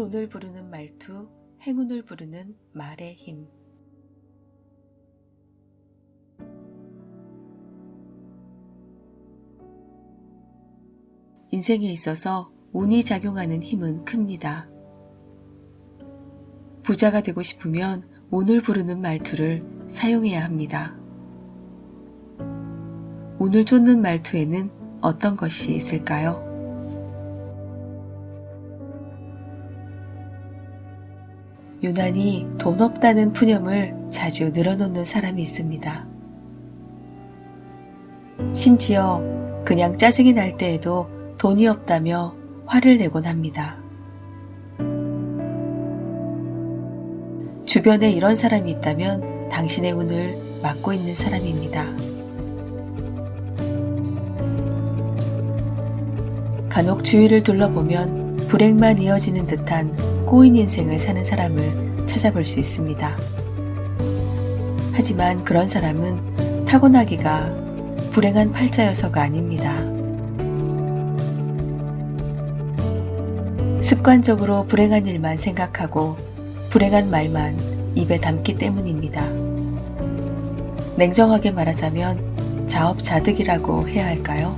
돈을 부르는 말투, 행운을 부르는 말의 힘. 인생에 있어서 운이 작용하는 힘은 큽니다. 부자가 되고 싶으면 운을 부르는 말투를 사용해야 합니다. 운을 쫓는 말투에는 어떤 것이 있을까요? 유난히 돈 없다는 푸념을 자주 늘어놓는 사람이 있습니다. 심지어 그냥 짜증이 날 때에도 돈이 없다며 화를 내곤 합니다. 주변에 이런 사람이 있다면 당신의 운을 막고 있는 사람입니다. 간혹 주위를 둘러보면 불행만 이어지는 듯한 꼬인 인생을 사는 사람을 찾아볼 수 있습니다. 하지만 그런 사람은 타고나기가 불행한 팔자여서가 아닙니다. 습관적으로 불행한 일만 생각하고 불행한 말만 입에 담기 때문입니다. 냉정하게 말하자면 자업자득이라고 해야 할까요?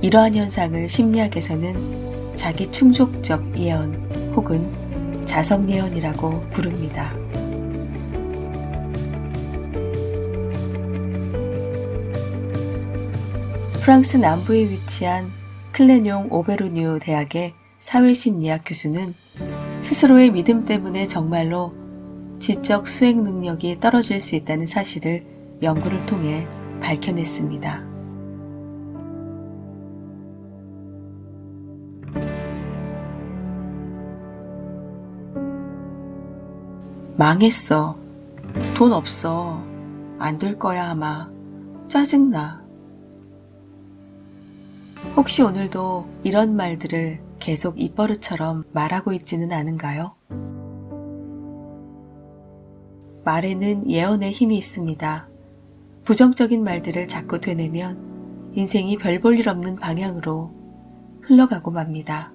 이러한 현상을 심리학에서는 자기 충족적 예언 혹은 자성 예언이라고 부릅니다. 프랑스 남부에 위치한 클레뇽 오베르뉴 대학의 사회심리학 교수는 스스로의 믿음 때문에 정말로 지적 수행 능력이 떨어질 수 있다는 사실을 연구를 통해 밝혀냈습니다. 망했어. 돈 없어. 안 될 거야 아마. 짜증나. 혹시 오늘도 이런 말들을 계속 입버릇처럼 말하고 있지는 않은가요? 말에는 예언의 힘이 있습니다. 부정적인 말들을 자꾸 되뇌면 인생이 별 볼 일 없는 방향으로 흘러가고 맙니다.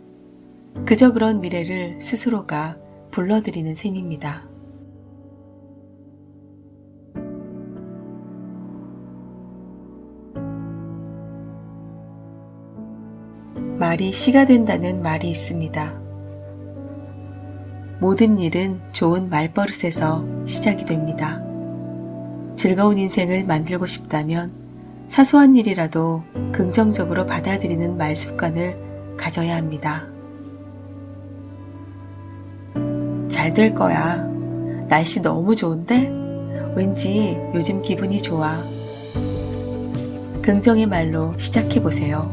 그저 그런 미래를 스스로가 불러들이는 셈입니다. 말이 시가 된다는 말이 있습니다. 모든 일은 좋은 말버릇에서 시작이 됩니다. 즐거운 인생을 만들고 싶다면 사소한 일이라도 긍정적으로 받아들이는 말 습관을 가져야 합니다. 잘 될 거야. 날씨 너무 좋은데? 왠지 요즘 기분이 좋아. 긍정의 말로 시작해 보세요.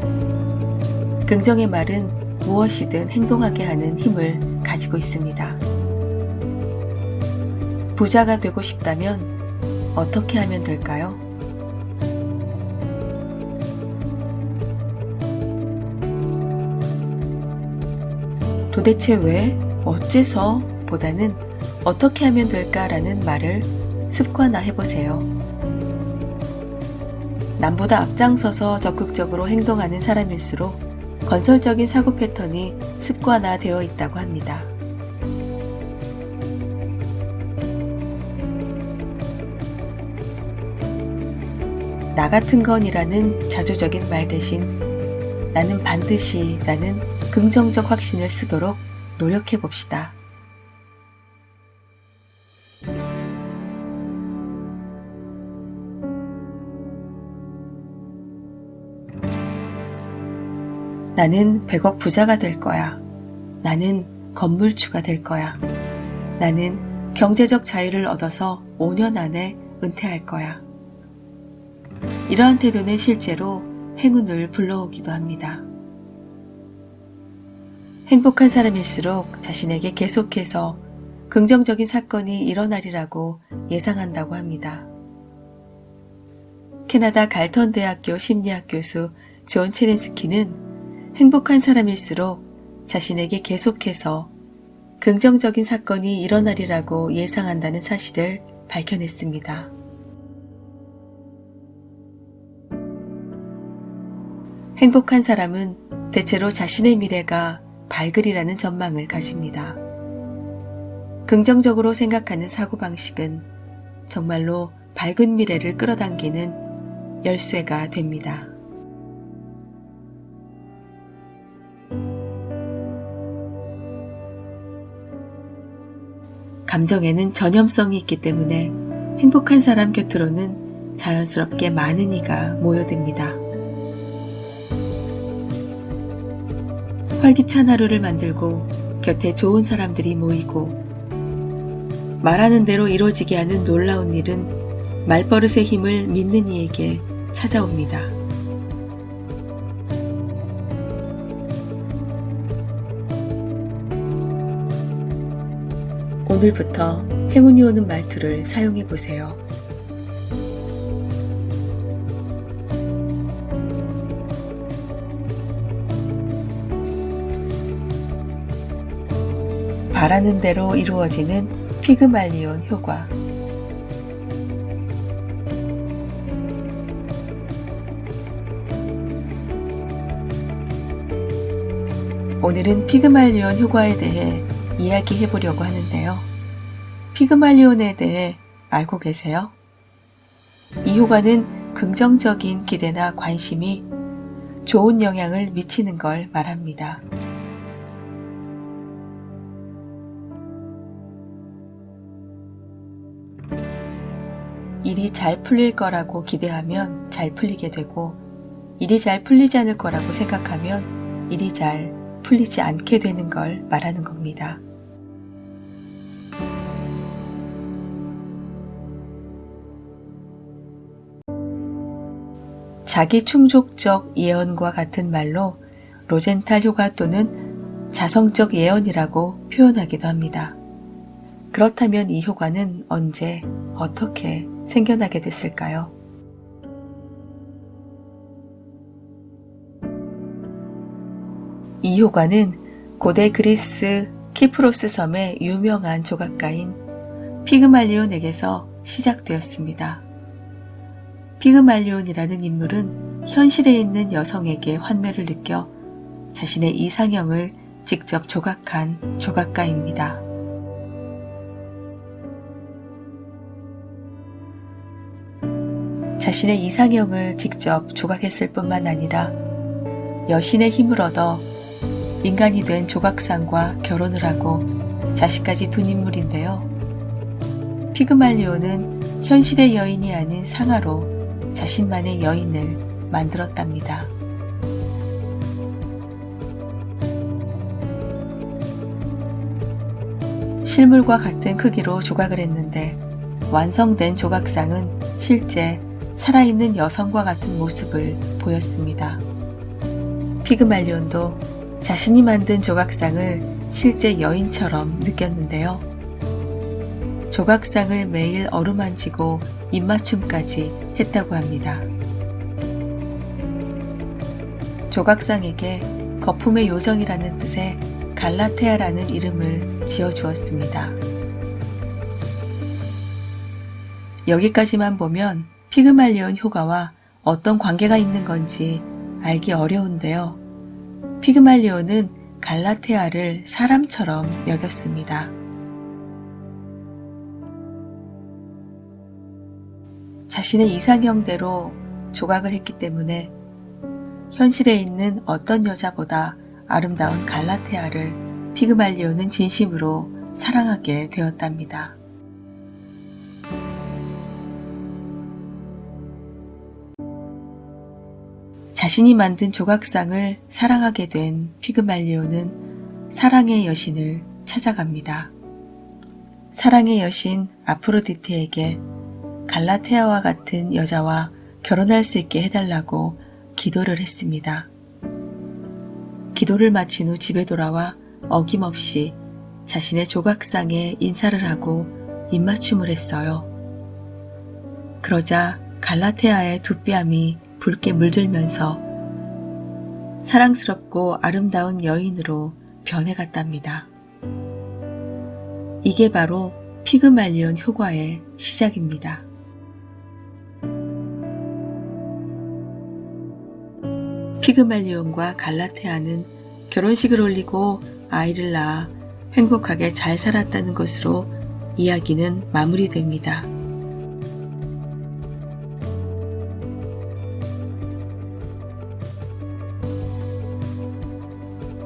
긍정의 말은 무엇이든 행동하게 하는 힘을 가지고 있습니다. 부자가 되고 싶다면 어떻게 하면 될까요? 도대체 왜, 어째서 보다는 어떻게 하면 될까라는 말을 습관화 해보세요. 남보다 앞장서서 적극적으로 행동하는 사람일수록 건설적인 사고 패턴이 습관화되어 있다고 합니다. 나 같은 건이라는 자조적인 말 대신 나는 반드시 라는 긍정적 확신을 쓰도록 노력해 봅시다. 나는 100억 부자가 될 거야. 나는 건물주가 될 거야. 나는 경제적 자유를 얻어서 5년 안에 은퇴할 거야. 이러한 태도는 실제로 행운을 불러오기도 합니다. 행복한 사람일수록 자신에게 계속해서 긍정적인 사건이 일어나리라고 예상한다고 합니다. 캐나다 갈턴 대학교 심리학 교수 존 체렌스키는 행복한 사람일수록 자신에게 계속해서 긍정적인 사건이 일어나리라고 예상한다는 사실을 밝혀냈습니다. 행복한 사람은 대체로 자신의 미래가 밝으리라는 전망을 가집니다. 긍정적으로 생각하는 사고방식은 정말로 밝은 미래를 끌어당기는 열쇠가 됩니다. 감정에는 전염성이 있기 때문에 행복한 사람 곁으로는 자연스럽게 많은 이가 모여듭니다. 활기찬 하루를 만들고 곁에 좋은 사람들이 모이고 말하는 대로 이루어지게 하는 놀라운 일은 말버릇의 힘을 믿는 이에게 찾아옵니다. 오늘부터 행운이 오는 말투를 사용해 보세요. 바라는 대로 이루어지는 피그말리온 효과. 오늘은 피그말리온 효과에 대해 이야기해 보려고 하는데요. 피그말리온에 대해 알고 계세요? 이 효과는 긍정적인 기대나 관심이 좋은 영향을 미치는 걸 말합니다. 일이 잘 풀릴 거라고 기대하면 잘 풀리게 되고 일이 잘 풀리지 않을 거라고 생각하면 일이 잘 풀리지 않게 되는 걸 말하는 겁니다. 자기 충족적 예언과 같은 말로 로젠탈 효과 또는 자성적 예언이라고 표현하기도 합니다. 그렇다면 이 효과는 언제, 어떻게 생겨나게 됐을까요? 이 효과는 고대 그리스 키프로스 섬의 유명한 조각가인 피그말리온에게서 시작되었습니다. 피그말리온이라는 인물은 현실에 있는 여성에게 환멸을 느껴 자신의 이상형을 직접 조각한 조각가입니다. 자신의 이상형을 직접 조각했을 뿐만 아니라 여신의 힘을 얻어 인간이 된 조각상과 결혼을 하고 자식까지 둔 인물인데요. 피그말리오는 현실의 여인이 아닌 상하로 자신만의 여인을 만들었답니다. 실물과 같은 크기로 조각을 했는데 완성된 조각상은 실제 살아있는 여성과 같은 모습을 보였습니다. 피그말리온도 자신이 만든 조각상을 실제 여인처럼 느꼈는데요. 조각상을 매일 어루만지고 입맞춤까지 했다고 합니다. 조각상에게 거품의 요정이라는 뜻의 갈라테아라는 이름을 지어 주었습니다. 여기까지만 보면 피그말리온 효과와 어떤 관계가 있는 건지 알기 어려운데요. 피그말리온은 갈라테아를 사람처럼 여겼습니다. 자신의 이상형대로 조각을 했기 때문에 현실에 있는 어떤 여자보다 아름다운 갈라테아를 피그말리온은 진심으로 사랑하게 되었답니다. 자신이 만든 조각상을 사랑하게 된 피그말리오는 사랑의 여신을 찾아갑니다. 사랑의 여신 아프로디테에게 갈라테아와 같은 여자와 결혼할 수 있게 해달라고 기도를 했습니다. 기도를 마친 후 집에 돌아와 어김없이 자신의 조각상에 인사를 하고 입맞춤을 했어요. 그러자 갈라테아의 두 뺨이 붉게 물들면서 사랑스럽고 아름다운 여인으로 변해갔답니다. 이게 바로 피그말리온 효과의 시작입니다. 피그말리온과 갈라테아는 결혼식을 올리고 아이를 낳아 행복하게 잘 살았다는 것으로 이야기는 마무리됩니다.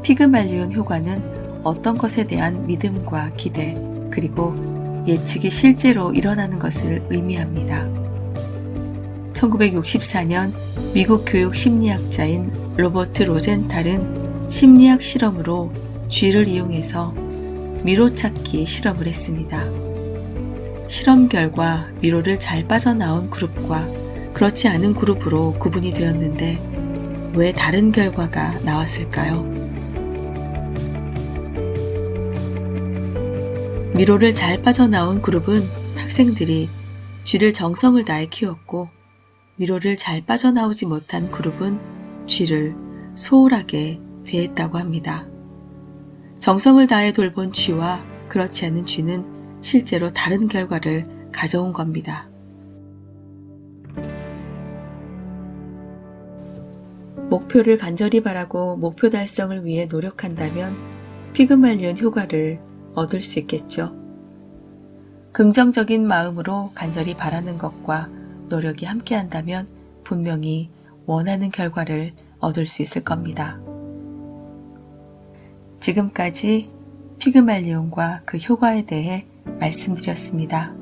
피그말리온 효과는 어떤 것에 대한 믿음과 기대, 그리고 예측이 실제로 일어나는 것을 의미합니다. 1964년 미국 교육 심리학자인 로버트 로젠탈은 심리학 실험으로 쥐를 이용해서 미로 찾기 실험을 했습니다. 실험 결과 미로를 잘 빠져나온 그룹과 그렇지 않은 그룹으로 구분이 되었는데 왜 다른 결과가 나왔을까요? 미로를 잘 빠져나온 그룹은 학생들이 쥐를 정성을 다해 키웠고 미로를 잘 빠져나오지 못한 그룹은 쥐를 소홀하게 대했다고 합니다. 정성을 다해 돌본 쥐와 그렇지 않은 쥐는 실제로 다른 결과를 가져온 겁니다. 목표를 간절히 바라고 목표 달성을 위해 노력한다면 피그말리온 효과를 얻을 수 있겠죠. 긍정적인 마음으로 간절히 바라는 것과 노력이 함께한다면 분명히 원하는 결과를 얻을 수 있을 겁니다. 지금까지 피그말리온과 그 효과에 대해 말씀드렸습니다.